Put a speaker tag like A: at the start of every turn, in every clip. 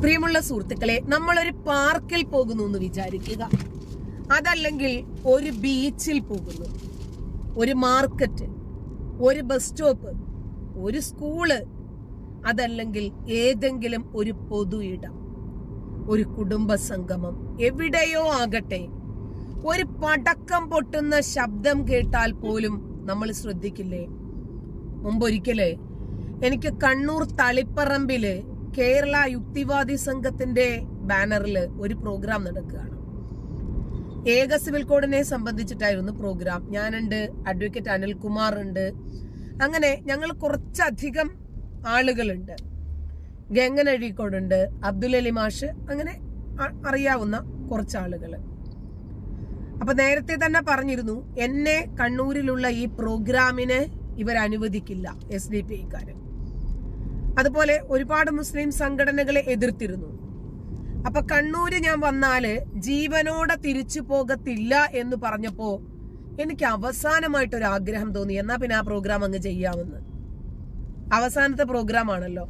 A: പ്രിയമുള്ള സുഹൃത്തുക്കളെ നമ്മളൊരു പാർക്കിൽ പോകുന്നു എന്ന് വിചാരിക്കുക. അതല്ലെങ്കിൽ ഒരു ബീച്ചിൽ പോകുന്നു. ഒരു മാർക്കറ്റ് ഒരു ബസ് സ്റ്റോപ്പ് ഒരു സ്കൂൾ അതല്ലെങ്കിൽ ഏതെങ്കിലും ഒരു പൊതു ഇടം ഒരു കുടുംബ സംഗമം എവിടെയോ ആകട്ടെ. ഒരു പടക്കം പൊട്ടുന്ന ശബ്ദം കേട്ടാൽ പോലും നമ്മൾ ശ്രദ്ധിക്കില്ലേ? മുമ്പൊരിക്കലേ എനിക്ക് കണ്ണൂർ തളിപ്പറമ്പിൽ കേരള യുക്തിവാദി സംഘത്തിന്റെ ബാനറിൽ ഒരു പ്രോഗ്രാം നടക്കുകയാണ്. ഏക സിവിൽ കോഡിനെ സംബന്ധിച്ചിട്ടായിരുന്നു പ്രോഗ്രാം. ഞാനുണ്ട് അഡ്വക്കേറ്റ് അനിൽകുമാർ ഉണ്ട് അങ്ങനെ ഞങ്ങൾ കുറച്ചധികം ആളുകളുണ്ട്. ഗംഗൻ അഴീക്കോടുണ്ട് അബ്ദുൽ അലി മാഷ് അങ്ങനെ അറിയാവുന്ന കുറച്ച് ആളുകൾ അപ്പൊ നേരത്തെ തന്നെ പറഞ്ഞിരുന്നു എന്നെ കണ്ണൂരിലുള്ള ഈ പ്രോഗ്രാമിന് ഇവർ അനുവദിക്കില്ല എസ് ഡി പി ഐക്കാര്. അതുപോലെ ഒരുപാട് മുസ്ലിം സംഘടനകളെ എതിർത്തിരുന്നു. അപ്പൊ കണ്ണൂര് ഞാൻ വന്നാൽ ജീവനോടെ തിരിച്ചു പോകത്തില്ല എന്ന് പറഞ്ഞപ്പോ എനിക്ക് അവസാനമായിട്ടൊരു ആഗ്രഹം തോന്നി. എന്നാ പിന്നെ ആ പ്രോഗ്രാം അങ്ങ് ചെയ്യാമെന്ന്. അവസാനത്തെ പ്രോഗ്രാം ആണല്ലോ.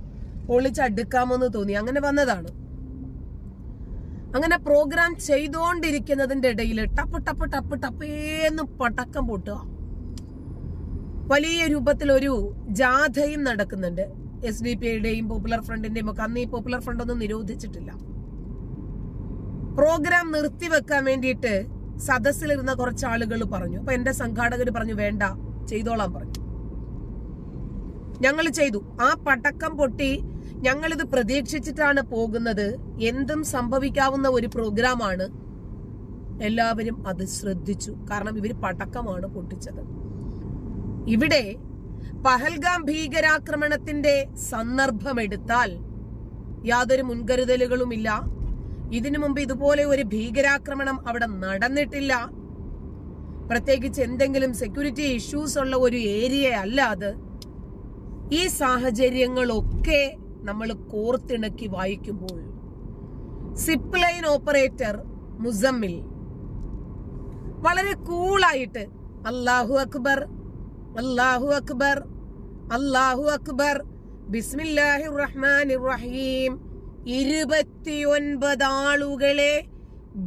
A: പൊളിച്ചടുക്കാമെന്ന് തോന്നി. അങ്ങനെ വന്നതാണ്. അങ്ങനെ പ്രോഗ്രാം ചെയ്തുകൊണ്ടിരിക്കുന്നതിന്റെ ഇടയിൽ ടപ്പ് ടപ്പ് ടപ്പ് ടപ്പേന്ന് പടക്കം പൊട്ടുക. വലിയ രൂപത്തിൽ ഒരു ജാഥയും നടക്കുന്നുണ്ട്. എസ് ഡി പി ഐയുടെയും പോപ്പുലർ ഫ്രണ്ടിന്റെയും ഒക്കെ അന്ന് ഈ പോപ്പുലർ ഫ്രണ്ട് ഒന്നും നിരോധിച്ചിട്ടില്ല. പ്രോഗ്രാം നിർത്തിവെക്കാൻ വേണ്ടിയിട്ട് സദസ്സിലിരുന്ന കുറച്ച് ആളുകൾ പറഞ്ഞു. അപ്പൊ എന്റെ സംഘാടകർ പറഞ്ഞു വേണ്ട ചെയ്തോളാൻ പറഞ്ഞു. ഞങ്ങൾ ചെയ്തു. ആ പടക്കം പൊട്ടി ഞങ്ങളിത് പ്രതീക്ഷിച്ചിട്ടാണ് പോകുന്നത്. എന്തും സംഭവിക്കാവുന്ന ഒരു പ്രോഗ്രാമാണ്. എല്ലാവരും അത് ശ്രദ്ധിച്ചു. കാരണം ഇവർ പടക്കമാണ് പൊട്ടിച്ചത്. ഇവിടെ പഹൽഗാം ഭീകരാക്രമണത്തിന്റെ സന്ദർഭമെടുത്താൽ യാതൊരു മുൻകരുതലുകളുമില്ല. ഇതിനു മുമ്പ് ഇതുപോലെ ഒരു ഭീകരാക്രമണം അവിടെ നടന്നിട്ടില്ല. പ്രത്യേകിച്ച് എന്തെങ്കിലും സെക്യൂരിറ്റി ഇഷ്യൂസ് ഉള്ള ഒരു ഏരിയ അല്ല അത്. ഈ സാഹചര്യങ്ങളൊക്കെ നമ്മൾ കോർത്തിണക്കി വായിക്കുമ്പോൾ സിപ്പ് ലൈൻ ഓപ്പറേറ്റർ മുസമ്മിൽ വളരെ കൂളായിട്ട് അള്ളാഹു അക്ബർ അല്ലാഹു അക്ബർ അല്ലാഹു അക്ബർ. ബിസ്മില്ലാഹി റഹ്മാൻ റഹീം ഇരുപത്തിയൊൻപത് ആളുകളെ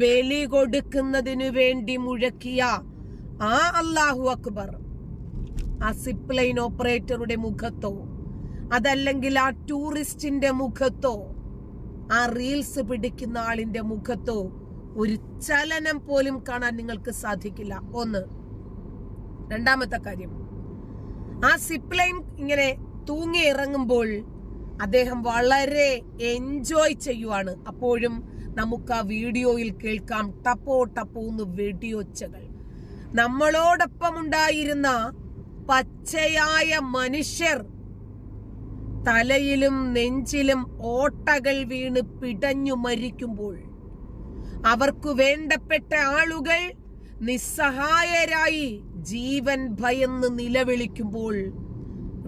A: ബലി കൊടുക്കുന്നതിനു വേണ്ടി മുഴക്കിയ ആ അല്ലാഹു അക്ബർ. ആ സിപ്പ് ലൈൻ ഓപ്പറേറ്ററുടെ മുഖത്തോ അതല്ലെങ്കിൽ ആ ടൂറിസ്റ്റിന്റെ മുഖത്തോ ആ റീൽസ് പിടിക്കുന്ന ആളിന്റെ മുഖത്തോ ഒരു ചലനം പോലും കാണാൻ നിങ്ങൾക്ക് സാധിക്കില്ല. ഒന്ന് രണ്ടാമത്തെ കാര്യം ആ സിപ്പ് ലൈൻ ഇങ്ങനെ തൂങ്ങി ഇറങ്ങുമ്പോൾ അദ്ദേഹം വളരെ എൻജോയ് ചെയ്യുവാണ്. അപ്പോഴും നമുക്ക് ആ വീഡിയോയിൽ കേൾക്കാം. ടപ്പോ ടപ്പോ എന്ന് വെടിയൊച്ചകൾ. നമ്മളോടൊപ്പം ഉണ്ടായിരുന്ന പച്ചയായ മനുഷ്യർ തലയിലും നെഞ്ചിലും ഓട്ടകൾ വീണ് പിടഞ്ഞു മരിക്കുമ്പോൾ അവർക്കു വേണ്ടപ്പെട്ട ആളുകൾ നിസ്സഹായരായി ജീവൻ ഭയന്ന് നിലവിളിക്കുമ്പോൾ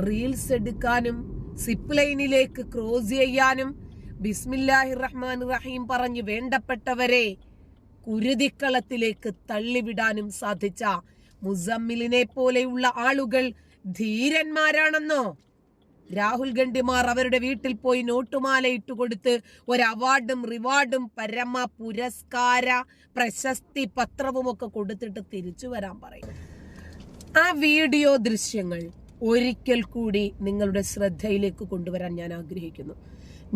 A: റീൽസ് എടുക്കാനും സിപ്പ് ലൈനിലേക്ക് ക്രോസ് ചെയ്യാനും ബിസ്മില്ലാഹി റഹ്മാൻ റഹീം പറഞ്ഞ് വേണ്ടപ്പെട്ടവരെ കുരുതിക്കളത്തിലേക്ക് തള്ളിവിടാനും സാധിച്ച മുസമ്മിലിനെ പോലെയുള്ള ആളുകൾ ധീരന്മാരാണെന്നോ? രാഹുൽ ഗണ്ഡിമാർ അവരുടെ വീട്ടിൽ പോയി നോട്ടുമാല ഇട്ടുകൊടുത്ത് ഒരു അവാർഡും റിവാർഡും പരമ പുരസ്കാര പ്രശസ്തി പത്രവും ഒക്കെ കൊടുത്തിട്ട് തിരിച്ചു വരാൻ പറയും. ആ വീഡിയോ ദൃശ്യങ്ങൾ ഒരിക്കൽ കൂടി നിങ്ങളുടെ ശ്രദ്ധയിലേക്ക് കൊണ്ടുവരാൻ ഞാൻ ആഗ്രഹിക്കുന്നു.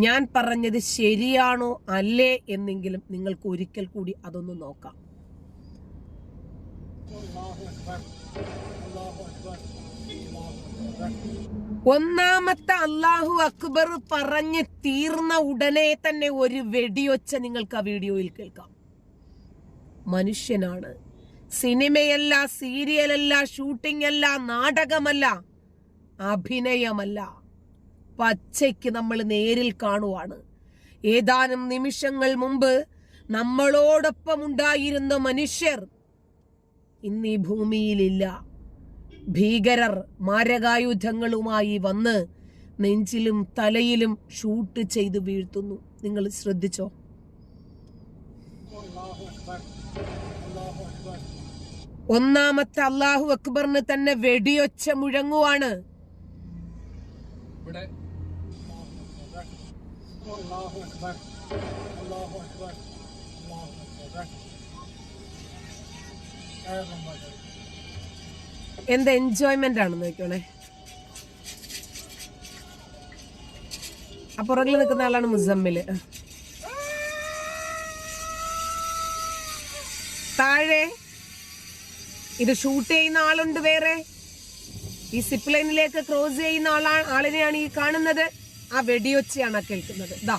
A: ഞാൻ പറഞ്ഞത് ശരിയാണോ അല്ലേ എന്നെങ്കിലും നിങ്ങൾക്ക് ഒരിക്കൽ കൂടി അതൊന്ന് നോക്കാം. ഒന്നാമത്തെ അള്ളാഹു അക്ബർ പറഞ്ഞ് തീർന്ന ഉടനെ തന്നെ ഒരു വെടിയൊച്ച നിങ്ങൾക്ക് ആ വീഡിയോയിൽ കേൾക്കാം. മനുഷ്യനാണ് സിനിമയല്ല സീരിയലല്ല ഷൂട്ടിംഗ് അല്ല നാടകമല്ല അഭിനയമല്ല. പച്ചയ്ക്ക് നമ്മൾ നേരിൽ കാണുവാണ്. ഏതാനും നിമിഷങ്ങൾ മുമ്പ് നമ്മളോടൊപ്പം ഉണ്ടായിരുന്ന മനുഷ്യർ ഇന്ന് ഈ ഭൂമിയിലില്ല. ഭീകരർ മാരകായുധങ്ങളുമായി വന്ന് നെഞ്ചിലും തലയിലും ഷൂട്ട് ചെയ്ത് വീഴ്ത്തുന്നു. നിങ്ങൾ ശ്രദ്ധിച്ചോ? ഒന്നാമത്തെ അള്ളാഹു അക്ബറിന് തന്നെ വെടിയൊച്ച മുഴങ്ങുവാണ്. എന്ത് എൻജോയ്മെന്റ് ആണ് നോക്കണേ അപ്പുറകിൽ നിൽക്കുന്ന ആളാണ് മുസമ്മിൽ. ഇത് ഷൂട്ട് ചെയ്യുന്ന ആളുണ്ട് വേറെ. ഈ സിപ്പ് ലൈനിലേക്ക് ക്രോസ് ചെയ്യുന്ന ആളാ ആളിനെയാണ് ഈ കാണുന്നത്. ആ വെടിയൊച്ചയാണ് കേൾക്കുന്നത്. ദാ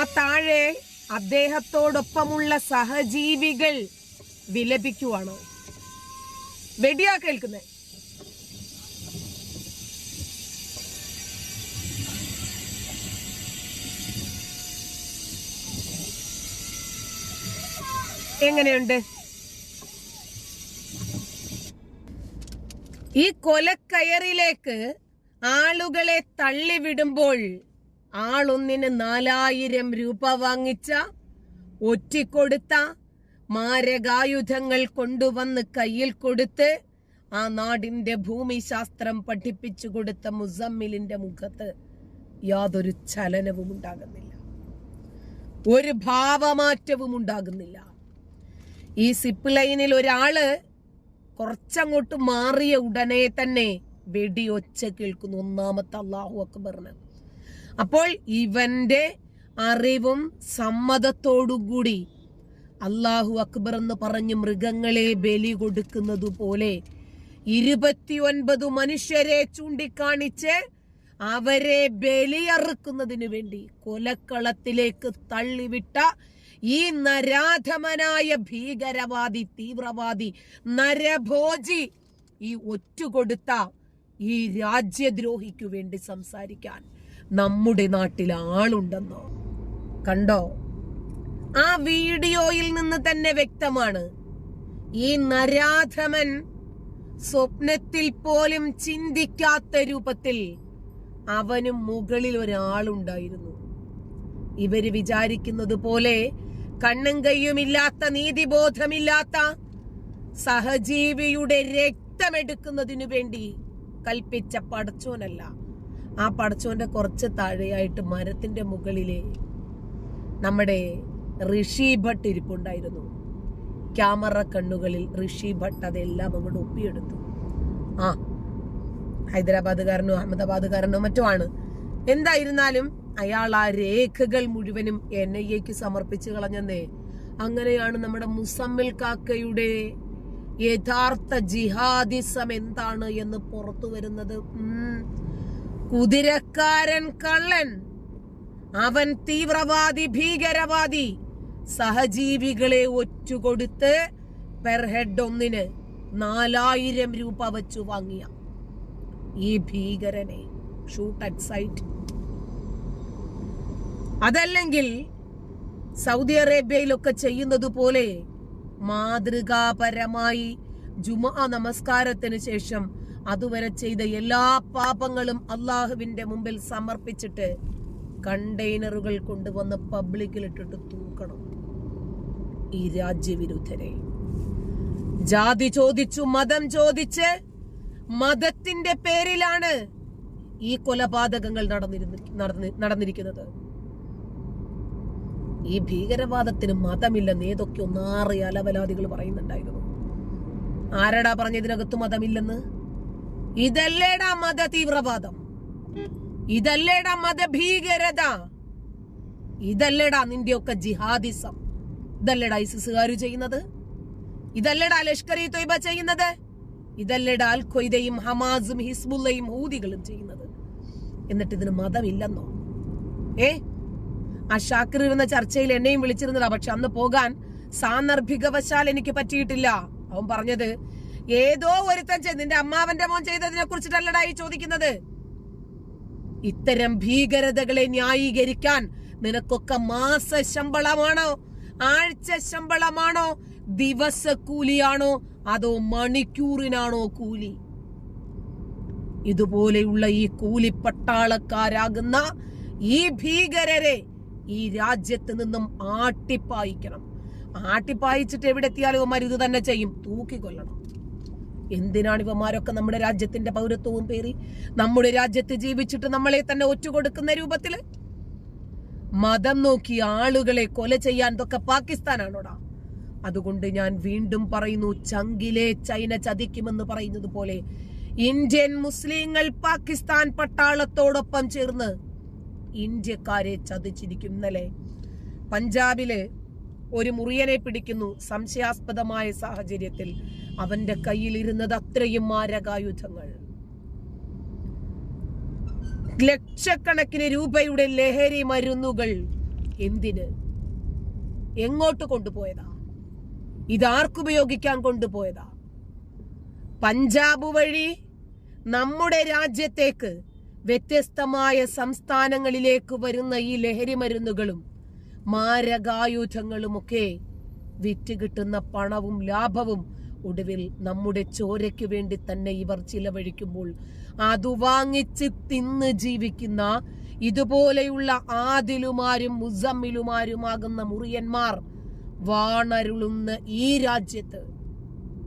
A: ആ താഴെ അദ്ദേഹത്തോടൊപ്പമുള്ള സഹജീവികൾ വിലപിക്കുവാണ്. വെടിയാ കേൾക്കുന്നത് എങ്ങനെയുണ്ട്? ഈ കൊലക്കയറിലേക്ക് ആളുകളെ തള്ളിവിടുമ്പോൾ ആളൊന്നിന് നാലായിരം രൂപ വാങ്ങിച്ച ഒറ്റിക്കൊടുത്ത മാരകായുധങ്ങൾ കൊണ്ടുവന്ന് കയ്യിൽ കൊടുത്ത് ആ നാടിന്റെ ഭൂമിശാസ്ത്രം പഠിപ്പിച്ചു കൊടുത്ത മുസമ്മിലിന്റെ മുഖത്ത് യാതൊരു ചലനവും ഉണ്ടാകുന്നില്ല. ഒരു ഭാവമാറ്റവും ഉണ്ടാകുന്നില്ല. ഈ സിപ്പ് ലൈനിൽ ഒരാൾ കുറച്ചങ്ങോട്ട് മാറിയ ഉടനെ തന്നെ വെടി വെടിയൊച്ച കേൾക്കുന്നു ഒന്നാമത്തെ അള്ളാഹു അക്ബറിന്. അപ്പോൾ ഇവന്റെ അറിവും സമ്മതത്തോടുകൂടി അള്ളാഹു അക്ബർ എന്ന് പറഞ്ഞ് മൃഗങ്ങളെ ബലി കൊടുക്കുന്നത് പോലെ ഇരുപത്തിയൊൻപത് മനുഷ്യരെ ചൂണ്ടിക്കാണിച്ച് അവരെ ബലിയറുക്കുന്നതിനു വേണ്ടി കൊലക്കളത്തിലേക്ക് തള്ളിവിട്ട ഈ നരാധമനായ ഭീകരവാദി തീവ്രവാദി നരഭോജി ഈ ഒറ്റുകൊടുത്ത ഈ രാജ്യദ്രോഹിക്കു വേണ്ടി സംസാരിക്കാൻ നമ്മുടെ നാട്ടിൽ ആളുണ്ടെന്നോ? കണ്ടോ? ആ വീഡിയോയിൽ നിന്ന് തന്നെ വ്യക്തമാണ്. ഈ നരാധമൻ സ്വപ്നത്തിൽ പോലും ചിന്തിക്കാത്ത രൂപത്തിൽ അവനും മുകളിൽ ഒരാളുണ്ടായിരുന്നു. ഇവർ വിചാരിക്കുന്നത് പോലെ കണ്ണും കയ്യുമില്ലാത്ത നീതിബോധമില്ലാത്ത സഹജീവിയുടെ രക്തമെടുക്കുന്നതിനു വേണ്ടി കൽപ്പിച്ച പടച്ചോനല്ല. ആ പടച്ചോന്റെ കുറച്ച് താഴെയായിട്ട് മരത്തിന്റെ മുകളിലെ നമ്മുടെ ഋഷി ഭട്ട് ഇരിപ്പുണ്ടായിരുന്നു. ക്യാമറ കണ്ണുകളിൽ ഋഷി ഭട്ട് അതെല്ലാം അങ്ങോട്ട് ഒപ്പിയെടുത്തു. ആ ഹൈദരാബാദുകാരനോ അഹമ്മദാബാദുകാരനോ മറ്റോ ആണ് എന്തായിരുന്നാലും അയാൾ ആ രേഖകൾ മുഴുവനും എൻ ഐ എക്ക് സമർപ്പിച്ചു കളഞ്ഞെന്നേ. അങ്ങനെയാണ് നമ്മുടെ മുസമ്മിൽ കാക്കയുടെ യഥാർത്ഥ ജിഹാദിസം എന്താണ് എന്ന് പുറത്തു വരുന്നത്. കുതിരക്കാരൻ കള്ളൻ അവൻ തീവ്രവാദി ഭീകരവാദി സഹജീവികളെ ഒറ്റുകൊടുത്ത് പെർ ഹെഡ് ഒന്നിന് നാലായിരം രൂപ വച്ചു വാങ്ങിയ ഈ ഭീകരനെ. ഷൂട്ട് അറ്റ് സൈറ്റ് അതല്ലെങ്കിൽ സൗദി അറേബ്യയിലൊക്കെ ചെയ്യുന്നത് പോലെ മാതൃകാപരമായി ജുമാ നമസ്കാരത്തിന് ശേഷം അതുവരെ ചെയ്ത എല്ലാ പാപങ്ങളും അള്ളാഹുവിന്റെ മുമ്പിൽ സമർപ്പിച്ചിട്ട് കണ്ടെയ്നറുകൾ കൊണ്ടുവന്ന് പബ്ലിക്കിൽ ഇട്ടിട്ട് തൂക്കണം. ഈ രാജ്യവിരുദ്ധരെ. ജാതി ചോദിച്ചു മതം ചോദിച്ച് മതത്തിന്റെ പേരിലാണ് ഈ കൊലപാതകങ്ങൾ നടന്നിരുന്ന നടന്നി- നടന്നിരിക്കുന്നത്. ഈ ഭീകരവാദത്തിന് മതമില്ലെന്ന് ഏതൊക്കെ ഒന്നാറ് അലവലാദികൾ പറയുന്നുണ്ടായിരുന്നു? ആരടാ പറഞ്ഞതിനകത്ത് മതമില്ലെന്ന്? ഇതല്ലേടാ മത തീവ്രവാദം ഇതല്ലേടാ മതഭീകരത? ഇതല്ലേടാ നിന്റെയൊക്കെ ജിഹാദിസം? ഇതല്ലേടാ ഐസിസുകാർ ചെയ്യുന്നത്? ഇതല്ലേടാ ലഷ്കർ ഇ തൊയ്ബ ചെയ്യുന്നത്? ഇതല്ലേടാ അൽ ഖ്വയ്ദയും ഹമാസും ഹിസ്ബുല്ലയും ഹൂദികളും ചെയ്യുന്നത്? എന്നിട്ട് ഇതിന് മതമില്ലെന്നോ? ഏ? ആ ഷാക്കിർ ഇരുന്ന ചർച്ചയിൽ എന്നെയും വിളിച്ചിരുന്നതാ. പക്ഷെ അന്ന് പോകാൻ സാന്ദർഭികവശാൽ എനിക്ക് പറ്റിയിട്ടില്ല. അവൻ പറഞ്ഞത് ഏതോ ഒരുത്തൻ നിന്റെ അമ്മാവന്റെ മോൻ ചെയ്തതിനെ കുറിച്ചിട്ടല്ലടാ ഈ ചോദിക്കുന്നത്. ഇത്തരം ഭീകരതകളെ ന്യായീകരിക്കാൻ നിനക്കൊക്കെ മാസ ശമ്പളമാണോ ആഴ്ച ശമ്പളമാണോ ദിവസ കൂലിയാണോ അതോ മണിക്കൂറിനാണോ കൂലി? ഇതുപോലെയുള്ള ഈ കൂലിപ്പട്ടാളക്കാരാകുന്ന ഈ ഭീകരരെ ഈ രാജ്യത്ത് നിന്നും ആട്ടിപ്പായിക്കണം. ആട്ടിപ്പായിച്ചിട്ട് എവിടെ എത്തിയാലും ഇവന്മാർ ഇത് തന്നെ ചെയ്യും. തൂക്കിക്കൊല്ലണം. എന്തിനാണ് ഇവന്മാരൊക്കെ നമ്മുടെ രാജ്യത്തിന്റെ പൗരത്വവും പേറി? നമ്മുടെ രാജ്യത്ത് ജീവിച്ചിട്ട് നമ്മളെ തന്നെ ഒറ്റുകൊടുക്കുന്ന രൂപത്തിൽ? മതം നോക്കി ആളുകളെ കൊല ചെയ്യാൻ ഇതൊക്കെ പാകിസ്ഥാനാണോടാ? അതുകൊണ്ട് ഞാൻ വീണ്ടും പറയുന്നു ചങ്കിലെ ചൈന ചതിക്കുമെന്ന് പറയുന്നത് പോലെ ഇന്ത്യൻ മുസ്ലിങ്ങൾ പാകിസ്ഥാൻ പട്ടാളത്തോടൊപ്പം ചേർന്ന് ഇന്ത്യക്കാരെ ചതിച്ചിരിക്കും ഇന്നലെ പഞ്ചാബിൽ ഒരു മുറിയനെ പിടിക്കുന്നു സംശയാസ്പദമായ സാഹചര്യത്തിൽ. അവന്റെ കയ്യിൽ ഇരുന്നത് അത്രയും മാരകായുധങ്ങൾ. ലക്ഷക്കണക്കിന് രൂപയുടെ ലഹരി മരുന്നുകൾ എന്തിന്? എങ്ങോട്ട് കൊണ്ടുപോയതാ? ഇതാർക്കുപയോഗിക്കാൻ കൊണ്ടുപോയതാ? പഞ്ചാബ് വഴി നമ്മുടെ രാജ്യത്തേക്ക് വ്യത്യസ്തമായ സംസ്ഥാനങ്ങളിലേക്ക് വരുന്ന ഈ ലഹരി മരുന്നുകളും മാരകായുധങ്ങളുമൊക്കെ വിറ്റ് കിട്ടുന്ന പണവും ലാഭവും ഒടുവിൽ നമ്മുടെ ചോരയ്ക്ക് വേണ്ടി തന്നെ ഇവർ ചിലവഴിക്കുമ്പോൾ അത് വാങ്ങിച്ച് തിന്ന് ജീവിക്കുന്ന ഇതുപോലെയുള്ള ആദിലുമാരും മുസമ്മിലുമാരുമാകുന്ന മുറിയന്മാർ വാണരുളുന്ന ഈ രാജ്യത്ത്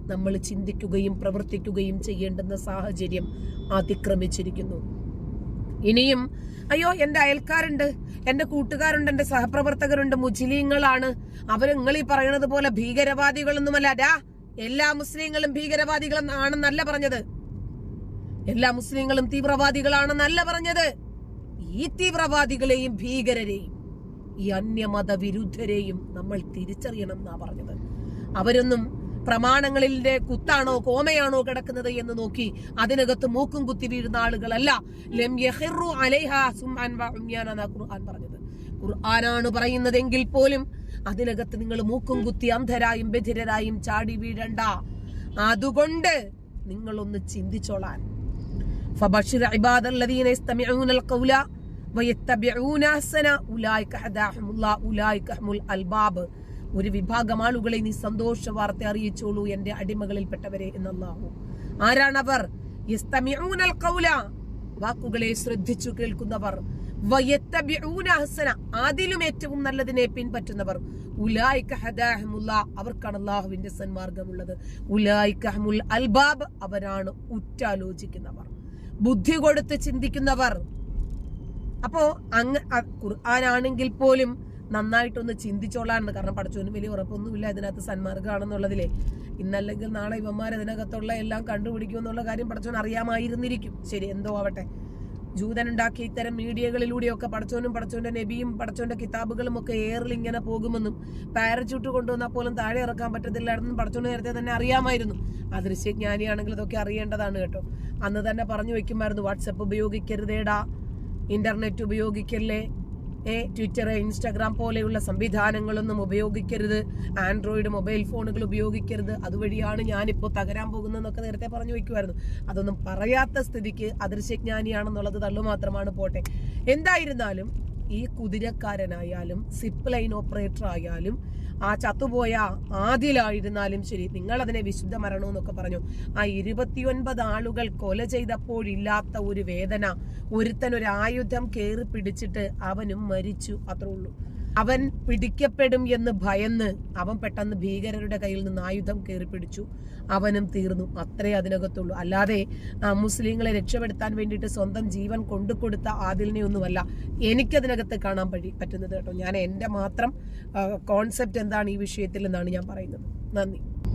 A: നമ്മൾ ചിന്തിക്കുകയും പ്രവർത്തിക്കുകയും ചെയ്യേണ്ടുന്ന സാഹചര്യം അതിക്രമിച്ചിരിക്കുന്നു. ഇനിയും അയ്യോ എന്റെ അയൽക്കാരുണ്ട് എന്റെ കൂട്ടുകാരുണ്ട് എന്റെ സഹപ്രവർത്തകരുണ്ട് മുസ്ലിങ്ങളാണ് അവർ നിങ്ങൾ ഈ പറയുന്നത് പോലെ ഭീകരവാദികളൊന്നുമല്ല ഡാ എല്ലാ മുസ്ലിങ്ങളും ഭീകരവാദികളും ആണെന്നല്ല പറഞ്ഞത്. എല്ലാ മുസ്ലിങ്ങളും തീവ്രവാദികളാണെന്നല്ല പറഞ്ഞത്. ഈ തീവ്രവാദികളെയും ഭീകരരെയും ഈ അന്യമത വിരുദ്ധരെയും നമ്മൾ തിരിച്ചറിയണം എന്നാ പറഞ്ഞത്. അവരൊന്നും പ്രമാണങ്ങളിലെ കുത്താണോ കോമയാണോ കിടക്കുന്നത് എന്ന് നോക്കി അതിനകത്ത് മൂക്കും കുത്തി വീഴുന്ന ആളുകളല്ല. ലം ഖുർആൻ പറഞ്ഞത്. ഖുർആനാണ് പറയുന്നതെങ്കിൽ പോലും അതിനകത്ത് നിങ്ങൾ മൂക്കും കുത്തി അന്ധരായും ബധിരരായും ചാടി വീഴണ്ട. അതുകൊണ്ട് നിങ്ങളൊന്ന് ചിന്തിച്ചോളാൻ. ഫബഷിർ ഇബാദല്ലദീന ഖൗല ഉലൈക അൽബാബ്. ഒരു വിഭാഗം ആളുകളെ നീ സന്തോഷ വാർത്ത അറിയിച്ചോളൂ എന്റെ അടിമകളിൽപ്പെട്ടവരെ എന്നല്ലാഹു. ആരാണവർ? വാക്കുകളെ ശ്രദ്ധിച്ചു കേൾക്കുന്നവർ. അതിലും ഏറ്റവും നല്ലതിനെ പിൻപറ്റുന്നവർ. അവർക്കാണ് അള്ളാഹുവിന്റെ സന്മാർഗമുള്ളത്. ഉലായിക ഹമുൽ അൽബാബ്. അവരാണ് ഉറ്റാലോചിക്കുന്നവർ. ബുദ്ധി കൊടുത്ത് ചിന്തിക്കുന്നവർ. അപ്പോ അങ്ങ് ഖുർആനാണെങ്കിൽ പോലും നന്നായിട്ടൊന്ന് ചിന്തിച്ചോളാണ് കാരണം പഠിച്ചോനും വലിയ ഉറപ്പൊന്നുമില്ല ഇതിനകത്ത് സന്മാർഗമാണെന്നുള്ളതിലെ ഇന്നല്ലെങ്കിൽ നാളെ ഇവന്മാർ ഇതിനകത്തുള്ള എല്ലാം കണ്ടുപിടിക്കുമെന്നുള്ള കാര്യം പഠിച്ചോൻ അറിയാമായിരുന്നിരിക്കും. ശരി എന്തോ ആവട്ടെ. ജൂതൻ ഉണ്ടാക്കിയ ഇത്തരം മീഡിയകളിലൂടെയൊക്കെ പടച്ചോനും പടച്ചോന്റെ നബിയും പടച്ചോന്റെ കിതാബുകളും ഒക്കെ എയറിൽ ഇങ്ങനെ പോകുമെന്നും പാരച്യൂട്ട് കൊണ്ടുവന്നാൽ പോലും താഴെ ഇറക്കാൻ പറ്റത്തില്ലായിരുന്നു പടച്ചോന് നേരത്തെ തന്നെ അറിയാമായിരുന്നു. അദൃശ്യജ്ഞാനിയാണെങ്കിൽ ഇതൊക്കെ അറിയേണ്ടതാണ് കേട്ടോ. അന്ന് തന്നെ പറഞ്ഞു വെക്കുമായിരുന്നു വാട്സപ്പ് ഉപയോഗിക്കരുതേടാ. ഇന്റർനെറ്റ് ഉപയോഗിക്കല്ലേ. ട്വിറ്റർ ഇൻസ്റ്റാഗ്രാം പോലെയുള്ള സംവിധാനങ്ങളൊന്നും ഉപയോഗിക്കരുത്. ആൻഡ്രോയിഡ് മൊബൈൽ ഫോണുകൾ ഉപയോഗിക്കരുത്. അതുവഴിയാണ് ഞാനിപ്പോൾ തകരാൻ പോകുന്നതെന്നൊക്കെ നേരത്തെ പറഞ്ഞു വയ്ക്കുമായിരുന്നു. അതൊന്നും പറയാത്ത സ്ഥിതിക്ക് അദൃശ്യജ്ഞാനിയാണെന്നുള്ളത് തള്ളു മാത്രമാണ് പോട്ടെ. എന്തായിരുന്നാലും ഈ കുതിരക്കാരനായാലും സിപ്പ് ലൈൻ ഓപ്പറേറ്റർ ആയാലും ആ ചത്തുപോയ ആദിലായിരുന്നാലും ശരി നിങ്ങൾ അതിനെ വിശുദ്ധ മരണം എന്നൊക്കെ പറഞ്ഞു. ആ ഇരുപത്തിയൊൻപത് ആളുകൾ കൊല ചെയ്തപ്പോഴില്ലാത്ത ഒരു വേദന ഒരുത്തൻ ഒരു ആയുധം കയറി പിടിച്ചിട്ട് അവനും മരിച്ചു അത്രേ ഉള്ളൂ. അവൻ പിടിക്കപ്പെടും എന്ന് ഭയന്ന് അവൻ പെട്ടെന്ന് ഭീകരരുടെ കയ്യിൽ നിന്ന് ആയുധം കയറി പിടിച്ചു. അവനും തീർന്നു. അത്രേ അതിനകത്തുള്ളൂ. അല്ലാതെ മുസ്ലിങ്ങളെ രക്ഷപ്പെടുത്താൻ വേണ്ടിയിട്ട് സ്വന്തം ജീവൻ കൊണ്ടുകൊടുത്ത ആദിലിനെ ഒന്നുമല്ല എനിക്കതിനകത്ത് കാണാൻ പറ്റി പറ്റുന്നത് കേട്ടോ. ഞാൻ എന്റെ മാത്രം കോൺസെപ്റ്റ് എന്താണ് ഈ വിഷയത്തിൽ എന്നാണ് ഞാൻ പറയുന്നത്. നന്ദി.